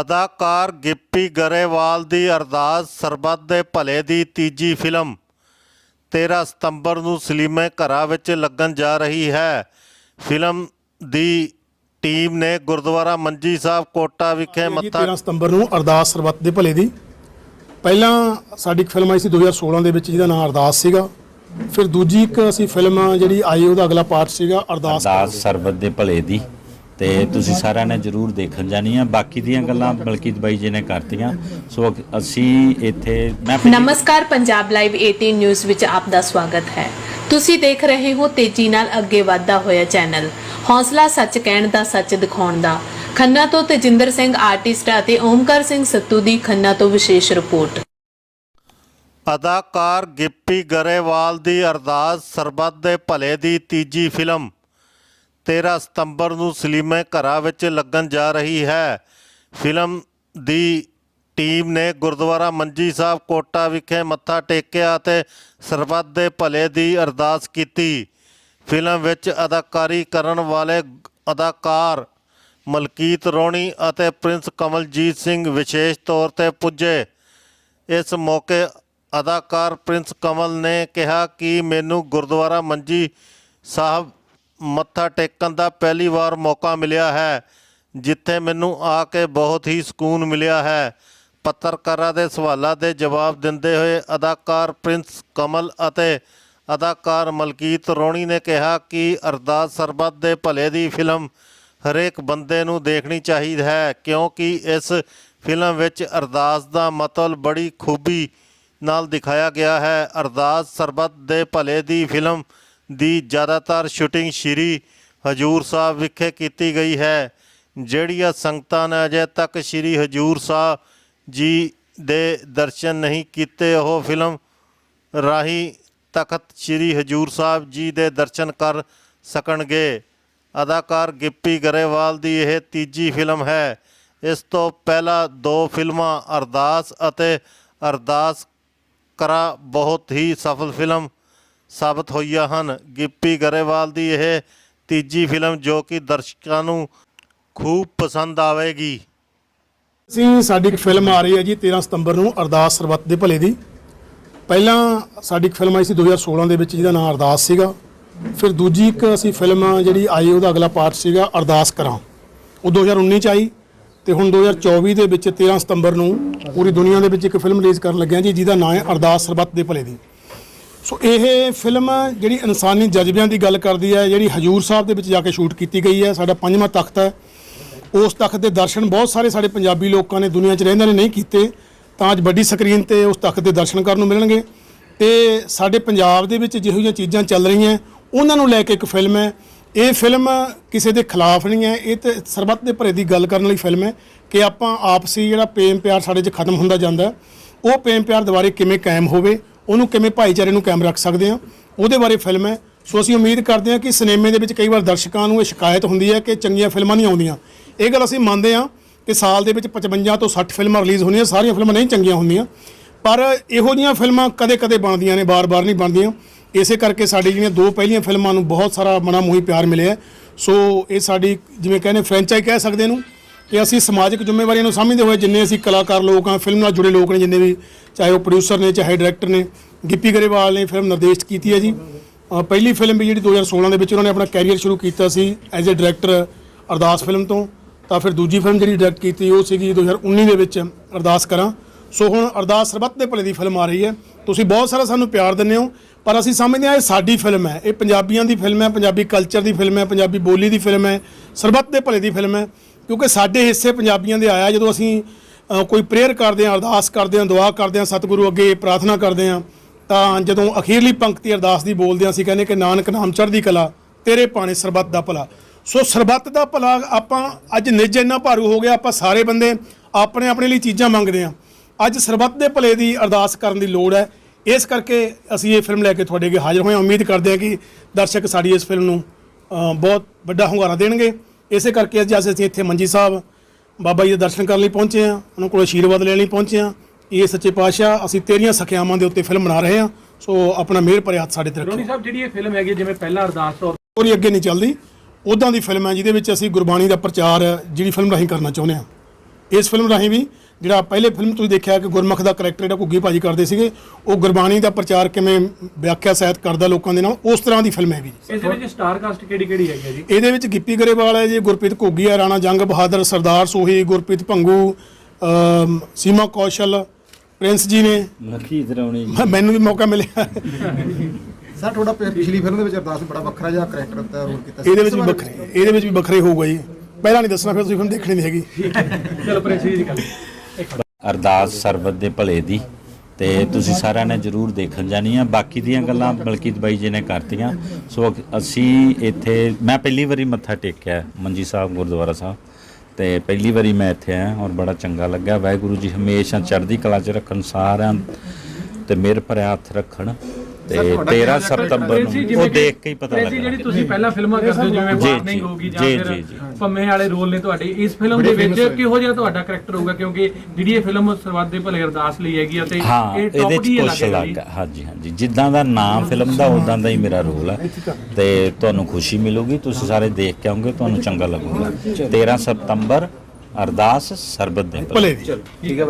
ਅਦਾਕਾਰ ਗਿੱਪੀ ਗਰੇਵਾਲ ਦੀ ਅਰਦਾਸ ਸਰਬੱਤ ਦੇ ਭਲੇ ਦੀ ਤੀਜੀ ਫਿਲਮ 13 ਸਤੰਬਰ ਨੂੰ ਸਲੀਮੇ ਘਰਾਂ ਵਿੱਚ ਲੱਗਣ ਜਾ ਰਹੀ ਹੈ। ਫਿਲਮ ਦੀ ਟੀਮ ਨੇ ਗੁਰਦੁਆਰਾ ਮੰਜੀ ਸਾਹਿਬ ਕੋਟਾ ਵਿਖੇ ਮੱਥਾ 13 ਸਤੰਬਰ ਨੂੰ ਅਰਦਾਸ ਸਰਬੱਤ ਦੇ ਭਲੇ ਦੀ। ਪਹਿਲਾਂ ਸਾਡੀ ਇੱਕ ਫਿਲਮ ਆਈ ਸੀ 2016 ਦੇ ਵਿੱਚ ਜਿਹਦਾ ਨਾਮ ਅਰਦਾਸ ਸੀਗਾ। ਫਿਰ ਦੂਜੀ ਇੱਕ ਅਸੀਂ ਫਿਲਮ ਜਿਹੜੀ ਆਈ ਉਹਦਾ ਅਗਲਾ ਪਾਰਟ ਸੀਗਾ ਅਰਦਾਸ ਅਰਦਾਸ ਸਰਬਤ ਦੇ ਭਲੇ ਦੀ। ਤੇ ਤੁਸੀਂ ਸਾਰਿਆਂ ਨੇ ਜਰੂਰ ਦੇਖਣ ਜਾਣੀ ਆ ਬਾਕੀ ਦੀਆਂ ਗੱਲਾਂ ਬਲਕੀਤ ਬਾਈ ਜੀ ਨੇ ਕਰਤੀਆਂ। ਸੋ ਅਸੀਂ ਇੱਥੇ ਮੈਂ ਨਮਸਕਾਰ ਪੰਜਾਬ ਲਾਈਵ 18 ਨਿਊਜ਼ ਵਿੱਚ ਆਪ ਦਾ ਸਵਾਗਤ ਹੈ। ਤੁਸੀਂ ਦੇਖ ਰਹੇ ਹੋ ਤੇਜ਼ੀ ਨਾਲ ਅੱਗੇ ਵਧਦਾ ਹੋਇਆ ਚੈਨਲ। ਹੌਸਲਾ ਸੱਚ ਕਹਿਣ ਦਾ ਸੱਚ ਦਿਖਾਉਣ ਦਾ। ਖੰਨਾ ਤੋਂ ਤੇਜਿੰਦਰ ਸਿੰਘ ਆਰਟਿਸਟ ਅਤੇ ਓਮਕਾਰ ਸਿੰਘ ਸੱਤੂ ਦੀ ਖੰਨਾ ਤੋਂ ਵਿਸ਼ੇਸ਼ ਰਿਪੋਰਟ। ਅਦਾਕਾਰ ਗਿੱਪੀ ਗਰੇਵਾਲ ਦੀ ਅਰਦਾਸ ਸਰਬੱਤ ਦੇ ਭਲੇ ਦੀ ਤੀਜੀ ਫਿਲਮ। 13 ਸਤੰਬਰ ਨੂੰ ਸਲੀਮੇ ਘਰਾਂ ਵਿੱਚ ਲੱਗਣ ਜਾ ਰਹੀ ਹੈ। ਫਿਲਮ ਦੀ ਟੀਮ ਨੇ ਗੁਰਦੁਆਰਾ ਮੰਜੀ ਸਾਹਿਬ ਕੋਟਾ ਵਿਖੇ ਮੱਥਾ ਟੇਕਿਆ ਅਤੇ ਸਰਬੱਤ ਦੇ ਭਲੇ ਦੀ ਅਰਦਾਸ ਕੀਤੀ। ਫਿਲਮ ਵਿੱਚ ਅਦਾਕਾਰੀ ਕਰਨ ਵਾਲੇ ਅਦਾਕਾਰ ਮਲਕੀਤ ਰੋਣੀ ਅਤੇ ਪ੍ਰਿੰਸ ਕਮਲਜੀਤ ਸਿੰਘ ਵਿਸ਼ੇਸ਼ ਤੌਰ ਤੇ ਪੁੱਜੇ। ਇਸ ਮੌਕੇ ਅਦਾਕਾਰ ਪ੍ਰਿੰਸ ਕਮਲ ਨੇ ਕਿਹਾ ਕਿ ਮੈਨੂੰ ਗੁਰਦੁਆਰਾ ਮੰਜੀ ਸਾਹਿਬ ਮੱਥਾ ਟੇਕਣ ਦਾ ਪਹਿਲੀ ਵਾਰ ਮੌਕਾ ਮਿਲਿਆ ਹੈ, ਜਿੱਥੇ ਮੈਨੂੰ ਆ ਕੇ ਬਹੁਤ ਹੀ ਸਕੂਨ ਮਿਲਿਆ ਹੈ। ਪੱਤਰਕਾਰਾਂ ਦੇ ਸਵਾਲਾਂ ਦੇ ਜਵਾਬ ਦਿੰਦੇ ਹੋਏ ਅਦਾਕਾਰ ਪ੍ਰਿੰਸ ਕਮਲ ਅਤੇ ਅਦਾਕਾਰ ਮਲਕੀਤ ਰੋਣੀ ਨੇ ਕਿਹਾ ਕਿ ਅਰਦਾਸ ਸਰਬੱਤ ਦੇ ਭਲੇ ਦੀ ਫਿਲਮ ਹਰੇਕ ਬੰਦੇ ਨੂੰ ਦੇਖਣੀ ਚਾਹੀਦੀ ਹੈ, ਕਿਉਂਕਿ ਇਸ ਫਿਲਮ ਵਿੱਚ ਅਰਦਾਸ ਦਾ ਮਤਲਬ ਬੜੀ ਖੂਬੀ ਨਾਲ ਦਿਖਾਇਆ ਗਿਆ ਹੈ। ਅਰਦਾਸ ਸਰਬੱਤ ਦੇ ਭਲੇ ਦੀ ਫਿਲਮ ਦੀ ਜ਼ਿਆਦਾਤਰ ਸ਼ੂਟਿੰਗ ਸ਼੍ਰੀ ਹਜੂਰ ਸਾਹਿਬ ਵਿਖੇ ਕੀਤੀ ਗਈ ਹੈ। ਜਿਹੜੀਆਂ ਸੰਗਤਾਂ ਨੇ ਅਜੇ ਤੱਕ ਸ਼੍ਰੀ ਹਜੂਰ ਸਾਹਿਬ ਜੀ ਦੇ ਦਰਸ਼ਨ ਨਹੀਂ ਕੀਤੇ, ਉਹ ਫਿਲਮ ਰਾਹੀਂ ਤਖਤ ਸ੍ਰੀ ਹਜੂਰ ਸਾਹਿਬ ਜੀ ਦੇ ਦਰਸ਼ਨ ਕਰ ਸਕਣਗੇ। ਅਦਾਕਾਰ ਗਿੱਪੀ ਗਰੇਵਾਲ ਦੀ ਇਹ ਤੀਜੀ ਫਿਲਮ ਹੈ। ਇਸ ਤੋਂ ਪਹਿਲਾਂ ਦੋ ਫਿਲਮਾਂ ਅਰਦਾਸ ਅਤੇ ਅਰਦਾਸ ਕਰਾ, ਬਹੁਤ ਹੀ ਸਫਲ ਫਿਲਮ ਸਾਬਤ ਹੋਈਆਂ ਹਨ। ਗਿੱਪੀ ਗਰੇਵਾਲ ਦੀ ਇਹ ਤੀਜੀ ਫਿਲਮ ਜੋ ਕਿ ਦਰਸ਼ਕਾਂ ਨੂੰ ਖੂਬ ਪਸੰਦ ਆਵੇਗੀ। ਅਸੀਂ, ਸਾਡੀ ਇੱਕ ਫਿਲਮ ਆ ਰਹੀ ਹੈ ਜੀ 13 ਸਤੰਬਰ ਨੂੰ ਅਰਦਾਸ ਸਰਬੱਤ ਦੇ ਭਲੇ ਦੀ। ਪਹਿਲਾਂ ਸਾਡੀ ਇੱਕ ਫਿਲਮ ਆਈ ਸੀ 2016 ਦੇ ਵਿੱਚ, ਜਿਹਦਾ ਨਾਮ ਅਰਦਾਸ ਸੀਗਾ। ਫਿਰ ਦੂਜੀ ਇੱਕ ਅਸੀਂ ਫਿਲਮ ਜਿਹੜੀ ਆਈ, ਉਹਦਾ ਅਗਲਾ ਪਾਰਟ ਸੀਗਾ ਅਰਦਾਸ ਕਰਾਂ। ਉਹ 2019 ਚ ਆਈ ਤੇ ਹੁਣ 2024 ਦੇ ਵਿੱਚ 13 ਸਤੰਬਰ ਨੂੰ ਪੂਰੀ ਦੁਨੀਆ ਦੇ ਵਿੱਚ ਇੱਕ ਫਿਲਮ ਰਿਲੀਜ਼ ਕਰਨ ਲੱਗਿਆ ਜੀ, ਜਿਹਦਾ ਨਾਮ ਹੈ ਅਰਦਾਸ ਸਰਬੱਤ ਦੇ ਭਲੇ ਦੀ। ਸੋ ਇਹ ਫਿਲਮ ਜਿਹੜੀ ਇਨਸਾਨੀ ਜਜ਼ਬਿਆਂ ਦੀ ਗੱਲ ਕਰਦੀ ਹੈ, ਜਿਹੜੀ ਹਜੂਰ ਸਾਹਿਬ ਦੇ ਵਿੱਚ ਜਾ ਕੇ ਸ਼ੂਟ ਕੀਤੀ ਗਈ ਹੈ, ਸਾਡਾ ਪੰਜਵਾਂ ਤਖਤ ਹੈ। ਉਸ ਤਖਤ ਦੇ ਦਰਸ਼ਨ ਬਹੁਤ ਸਾਰੇ ਸਾਡੇ ਪੰਜਾਬੀ ਲੋਕਾਂ ਨੇ ਦੁਨੀਆ 'ਚ ਰਹਿੰਦੇ ਨੇ ਨਹੀਂ ਕੀਤੇ, ਤਾਂ ਅੱਜ ਵੱਡੀ ਸਕਰੀਨ ਤੇ ਉਸ ਤਖਤ ਦੇ ਦਰਸ਼ਨ ਕਰਨ ਨੂੰ ਮਿਲਣਗੇ। ਤੇ ਸਾਡੇ ਪੰਜਾਬ ਦੇ ਵਿੱਚ ਜਿਹੋ ਜਿਹੀਆਂ ਚੀਜ਼ਾਂ ਚੱਲ ਰਹੀਆਂ, ਉਹਨਾਂ ਨੂੰ ਲੈ ਕੇ ਇੱਕ ਫਿਲਮ ਹੈ। ਇਹ ਫਿਲਮ ਕਿਸੇ ਦੇ ਖਿਲਾਫ ਨਹੀਂ ਹੈ, ਇਹ ਤੇ ਸਰਬੱਤ ਦੇ ਭਰੇ ਦੀ ਗੱਲ ਕਰਨ ਲਈ ਫਿਲਮ ਹੈ ਕਿ ਆਪਾਂ ਆਪਸੀ ਜਿਹੜਾ ਪ੍ਰੇਮ ਪਿਆਰ ਸਾਡੇ 'ਚ ਖਤਮ ਹੁੰਦਾ ਜਾਂਦਾ ਉਹ ਪ੍ਰੇਮ ਪਿਆਰ ਦੁਬਾਰੇ ਕਿਵੇਂ ਕਾਇਮ ਹੋਵੇ ਉਹਨੂੰ ਕਿਵੇਂ ਭਾਈਚਾਰੇ ਨੂੰ ਕਾਇਮ ਰੱਖ ਸਕਦੇ ਆ ਉਹਦੇ ਬਾਰੇ ਫਿਲਮ ਹੈ। ਸੋ ਅਸੀਂ ਉਮੀਦ ਕਰਦੇ ਹਾਂ ਕਿ ਸਿਨੇਮੇ ਦੇ ਵਿੱਚ ਕਈ ਵਾਰ ਦਰਸ਼ਕਾਂ ਨੂੰ ਇਹ ਸ਼ਿਕਾਇਤ ਹੁੰਦੀ ਹੈ ਕਿ ਚੰਗੀਆਂ ਫਿਲਮਾਂ ਨਹੀਂ ਆਉਂਦੀਆਂ। ਇਹ ਗੱਲ ਅਸੀਂ ਮੰਨਦੇ ਹਾਂ ਕਿ ਸਾਲ ਦੇ ਵਿੱਚ 55 ਤੋਂ 60 ਫਿਲਮਾਂ ਰਿਲੀਜ਼ ਹੁੰਦੀਆਂ। ਸਾਰੀਆਂ ਫਿਲਮਾਂ ਨਹੀਂ ਚੰਗੀਆਂ ਹੁੰਦੀਆਂ। ਪਰ ਇਹੋ ਜਿਹੀਆਂ ਫਿਲਮਾਂ ਕਦੇ-ਕਦੇ ਬਣਦੀਆਂ ਨੇ ਬਾਰ-ਬਾਰ ਨਹੀਂ ਬਣਦੀਆਂ। ਇਸੇ ਕਰਕੇ ਸਾਡੀ ਜਿਹੜੀਆਂ ਦੋ ਪਹਿਲੀਆਂ ਫਿਲਮਾਂ ਨੂੰ ਬਹੁਤ ਸਾਰਾ ਮਨਾ ਮੋਹੀ ਪਿਆਰ ਮਿਲਿਆ ਸੋ ਇਹ ਸਾਡੀ, ਜਿਵੇਂ ਕਹਿੰਦੇ ਫਰੈਂਚਾਈਜ਼ ਕਹਿ ਸਕਦੇ ਇਹਨੂੰ। ਕਿ ਅਸੀਂ ਸਮਾਜਿਕ ਜ਼ਿੰਮੇਵਾਰੀਆਂ ਨੂੰ ਸਮਝਦੇ ਹੋਏ ਜਿੰਨੇ ਅਸੀਂ ਕਲਾਕਾਰ ਲੋਕ ਹਾਂ, ਫਿਲਮ ਨਾਲ ਜੁੜੇ ਲੋਕ ਨੇ ਜਿੰਨੇ ਵੀ, ਚਾਹੇ ਉਹ ਪ੍ਰੋਡਿਊਸਰ ਨੇ, ਚਾਹੇ ਡਾਇਰੈਕਟਰ ਨੇ, ਗਿੱਪੀ ਗਰੇਵਾਲ ਨੇ ਫਿਲਮ ਨਿਰਦੇਸ਼ਿਤ ਕੀਤੀ ਹੈ ਜੀ। ਪਹਿਲੀ ਫਿਲਮ ਵੀ ਜਿਹੜੀ 2016 ਦੇ ਵਿੱਚ ਉਹਨਾਂ ਨੇ ਆਪਣਾ ਕੈਰੀਅਰ ਸ਼ੁਰੂ ਕੀਤਾ ਸੀ as a director Ardaas film ਤੋਂ। ਤਾਂ ਫਿਰ ਦੂਜੀ ਫਿਲਮ ਜਿਹੜੀ ਡਾਇਰੈਕਟ ਕੀਤੀ ਉਹ ਸੀਗੀ 2019 ਦੇ ਵਿੱਚ ਅਰਦਾਸ ਕਰਾਂ। ਸੋ ਹੁਣ ਅਰਦਾਸ ਸਰਬੱਤ ਦੇ ਭਲੇ ਦੀ ਫਿਲਮ ਆ ਰਹੀ ਹੈ। ਤੁਸੀਂ ਬਹੁਤ ਸਾਰਾ ਸਾਨੂੰ ਪਿਆਰ ਦਿੰਦੇ ਹੋ, ਪਰ ਅਸੀਂ ਸਮਝਦੇ ਹਾਂ ਇਹ ਸਾਡੀ ਫਿਲਮ ਹੈ। ਇਹ ਪੰਜਾਬੀਆਂ ਦੀ ਫਿਲਮ ਹੈ, ਪੰਜਾਬੀ ਕਲਚਰ ਦੀ ਫਿਲਮ ਹੈ, ਪੰਜਾਬੀ ਬੋਲੀ ਦੀ ਫਿਲਮ ਹੈ, ਸਰਬੱਤ ਦੇ ਭਲੇ ਦੀ ਫਿਲਮ ਹੈ। ਕਿਉਂਕਿ ਸਾਡੇ ਹਿੱਸੇ ਪੰਜਾਬੀਆਂ ਦੇ ਆਇਆ ਜਦੋਂ ਅਸੀਂ ਕੋਈ ਪ੍ਰੇਅਰ ਕਰਦੇ ਹਾਂ, ਅਰਦਾਸ ਕਰਦੇ ਹਾਂ, ਦੁਆ ਕਰਦੇ ਹਾਂ, ਸਤਿਗੁਰੂ ਅੱਗੇ ਪ੍ਰਾਰਥਨਾ ਕਰਦੇ ਹਾਂ, ਤਾਂ ਜਦੋਂ ਅਖੀਰਲੀ ਪੰਕਤੀ ਅਰਦਾਸ ਦੀ ਬੋਲਦੇ ਹਾਂ, ਅਸੀਂ ਕਹਿੰਦੇ ਕਿ ਨਾਨਕ ਨਾਮ ਚੜ੍ਹਦੀ ਕਲਾ, ਤੇਰੇ ਪਾਣੇ ਸਰਬੱਤ ਦਾ ਭਲਾ। ਸੋ ਸਰਬੱਤ ਦਾ ਭਲਾ ਆਪਾਂ ਅੱਜ ਨਿੱਜ ਇੰਨਾ ਭਾਰੂ ਹੋ ਗਿਆ, ਆਪਾਂ ਸਾਰੇ ਬੰਦੇ ਆਪਣੇ ਆਪਣੇ ਲਈ ਚੀਜ਼ਾਂ ਮੰਗਦੇ ਹਾਂ। ਅੱਜ ਸਰਬੱਤ ਦੇ ਭਲੇ ਦੀ ਅਰਦਾਸ ਕਰਨ ਦੀ ਲੋੜ ਹੈ। ਇਸ ਕਰਕੇ ਅਸੀਂ ਇਹ ਫਿਲਮ ਲੈ ਕੇ ਤੁਹਾਡੇ ਅੱਗੇ ਹਾਜ਼ਰ ਹੋਏ ਹਾਂ। ਉਮੀਦ ਕਰਦੇ ਹਾਂ ਕਿ ਦਰਸ਼ਕ ਸਾਡੀ ਇਸ ਫਿਲਮ ਨੂੰ ਬਹੁਤ ਵੱਡਾ ਹੁੰਗਾਰਾ ਦੇਣਗੇ। ਇਸੇ ਕਰਕੇ ਅੱਜ ਅਸੀਂ ਇੱਥੇ ਮੰਜੀ ਸਾਹਿਬ ਬਾਬਾ ਜੀ ਦੇ ਦਰਸ਼ਨ ਕਰਨ ਲਈ ਪਹੁੰਚੇ ਹਾਂ ਉਹਨਾਂ ਕੋਲ ਆਸ਼ੀਰਵਾਦ ਲੈਣ ਲਈ ਪਹੁੰਚੇ ਹਾਂ। ਇਹ ਸੱਚੇ ਪਾਤਸ਼ਾਹ ਅਸੀਂ ਤੇਰੀਆਂ ਸਖਿਆਵਾਂ ਦੇ ਉੱਤੇ ਫਿਲਮ ਬਣਾ ਰਹੇ ਹਾਂ। ਸੋ ਆਪਣਾ ਮਿਹਰ ਭਰੇ ਹੱਥ ਸਾਡੇ ਤੇ ਰੱਖੋ ਰੋਣੀ ਸਾਹਿਬ ਜਿਹੜੀ ਇਹ ਫਿਲਮ ਹੈਗੀ ਜਿਵੇਂ ਪਹਿਲਾਂ ਅਰਦਾਸ ਤੌਰ ਸਟੋਰੀ ਅੱਗੇ ਨਹੀਂ ਚੱਲਦੀ। ਉਦਾਂ ਦੀ ਫਿਲਮ ਹੈ ਜਿਹਦੇ ਵਿੱਚ ਅਸੀਂ ਗੁਰਬਾਣੀ ਦਾ ਪ੍ਰਚਾਰ ਜਿਹੜੀ ਫਿਲਮ ਰਾਹੀਂ ਕਰਨਾ ਚਾਹੁੰਦੇ ਹਾਂ। ਇਸ ਫਿਲਮ ਰਾਹੀਂ ਵੀ ਜਿਹੜਾ ਪਹਿਲੇ ਫਿਲਮ ਤੁਸੀਂ ਦੇਖਿਆ ਕਿ ਗੁਰਮੁਖ ਦਾ ਕਰੈਕਟਰ ਜਿਹੜਾ ਘੁੱਗੀ ਭਾਜੀ ਕਰਦੇ ਸੀਗੇ ਉਹ ਗੁਰਬਾਣੀ ਦਾ ਪ੍ਰਚਾਰ ਕਿਵੇਂ ਵਿਆਖਿਆ ਸਾਹਿਤ ਕਰਦਾ ਲੋਕਾਂ ਦੇ ਨਾਲ ਉਸ ਤਰ੍ਹਾਂ ਦੀ ਫਿਲਮ ਹੈ ਵੀ। ਇਸ ਦੇ ਵਿੱਚ ਸਟਾਰ ਕਾਸਟ ਕਿਹੜੀ ਕਿਹੜੀ ਹੈਗੀ ਹੈ ਜੀ? ਇਹਦੇ ਵਿੱਚ ਗਿੱਪੀ ਗਰੇਵਾਲ ਹੈ ਜੀ ਗੁਰਪ੍ਰੀਤ ਘੁੱਗੀ ਹੈ ਰਾਣਾ ਜੰਗ ਬਹਾਦਰ ਸਰਦਾਰ ਸੋਹੀ ਗੁਰਪ੍ਰੀਤ ਭੰਗੂ ਸੀਮਾ ਕੌਸ਼ਲ ਪ੍ਰਿੰਸ ਜੀ ਨੇ। ਰੌਣੀ ਮੈਂ- ਮੈਨੂੰ ਵੀ ਮੌਕਾ ਮਿਲਿਆ। ਸਰ ਤੁਹਾਡਾ ਪਿਛਲੀ ਫਿਲਮ ਦੇ ਵਿੱਚ ਅਰਦਾਸ ਬੜਾ ਵੱਖਰਾ ਜਿਹਾ ਕਰੈਕਟਰ ਦਾ ਰੋਲ ਕੀਤਾ ਸੀ। ਇਹਦੇ ਵਿੱਚ ਵੀ ਵੱਖਰੇ ਇਹਦੇ ਵਿੱਚ ਵੀ ਵੱਖਰੇ ਹੋਊਗਾ ਜੀ। ਪਹਿਲਾਂ ਨਹੀਂ ਦੱਸਣਾ ਫਿਰ ਤੁਸੀਂ ਫਿਲਮ ਦੇਖਣੀ ਨਹੀਂ ਹੈਗੀ। ਚਲੋ ਪ੍ਰਿੰਸ ਜੀ ਗੱਲ ਅਰਦਾਸ ਸਰਬਤ ਦੇ ਭਲੇ ਦੀ ਤੇ ਤੁਸੀਂ ਸਾਰਿਆਂ ਨੇ ਜਰੂਰ ਦੇਖਣ ਜਾਣੀ ਆ ਬਾਕੀ ਦੀਆਂ ਗੱਲਾਂ ਮਲਕੀਤ ਬਾਈ ਜੀ ਨੇ ਕਰਤੀਆਂ। ਸੋ ਅਸੀਂ ਇੱਥੇ ਮੈਂ ਪਹਿਲੀ ਵਾਰੀ ਮੱਥਾ ਟੇਕਿਆ ਮੰਜੀ ਸਾਹਿਬ ਗੁਰਦੁਆਰਾ ਸਾਹਿਬ। ਤੇ ਪਹਿਲੀ ਵਾਰੀ ਮੈਂ ਇੱਥੇ ਆਇਆ ਔਰ ਬੜਾ ਚੰਗਾ ਲੱਗਾ ਵਾਹਿਗੁਰੂ ਜੀ ਹਮੇਸ਼ਾ ਚੜ੍ਹਦੀ ਕਲਾ 'ਚ ਰੱਖਣ ਸਾਰਿਆਂ ਤੇ ਮਿਹਰ ਭਰਿਆ ਹੱਥ ਰੱਖਣ। ਤੇ 13 ਸਤੰਬਰ ਨੂੰ। ਉਹ ਦੇਖ ਕੇ ਹੀ ਪਤਾ ਪ੍ਰਿੰਸ ਜੀ ਲੱਗਾ ਜਿਹੜੀ ਤੁਸੀਂ ਪਹਿਲਾਂ ਫਿਲਮਾਂ ਕਰਦੇ ਹੋ ਜਿਵੇਂ ਵਾਰਨਿੰਗ ਹੋਗੀ ਜਾਂ ਫਿਰ। ਪੰਮੇ ਵਾਲੇ ਰੋਲ ਨੇ ਤੁਹਾਡੇ ਇਸ ਫਿਲਮ ਦੇ ਵਿੱਚ ਕਿਹੋ ਜਿਹਾ ਤੁਹਾਡਾ ਕਰੈਕਟਰ ਹੋਊਗਾ? ਕਿਉਂਕਿ ਜਿਹੜੀ ਇਹ ਫਿਲਮ ਸਰਬੱਤ ਦੇ ਭਲੇ ਅਰਦਾਸ ਲਈ ਹੈਗੀ ਆ ਤੇ ਹਾਂ ਇਹ ਟੌਪ ਦੀ ਅਲੱਗ ਹੈ ਹੈ। ਹਾਂਜੀ ਹਾਂਜੀ। ਜਿੱਦਾਂ ਦਾ ਨਾਮ ਫਿਲਮ ਦਾ ਉਦਾਂ ਦਾ ਹੀ ਮੇਰਾ ਰੋਲ ਹੈ ਤੇ ਤੁਹਾਨੂੰ ਖੁਸ਼ੀ ਮਿਲੂਗੀ ਤੁਸੀਂ ਸਾਰੇ ਦੇਖ ਕੇ ਆਉਂਗੇ ਤੁਹਾਨੂੰ ਚੰਗਾ ਲੱਗੂਗਾ। 13 ਸਤੰਬਰ ਅਰਦਾਸ ਸਰਬਤ ਦੇ ਭਲੇ। ਦੀ।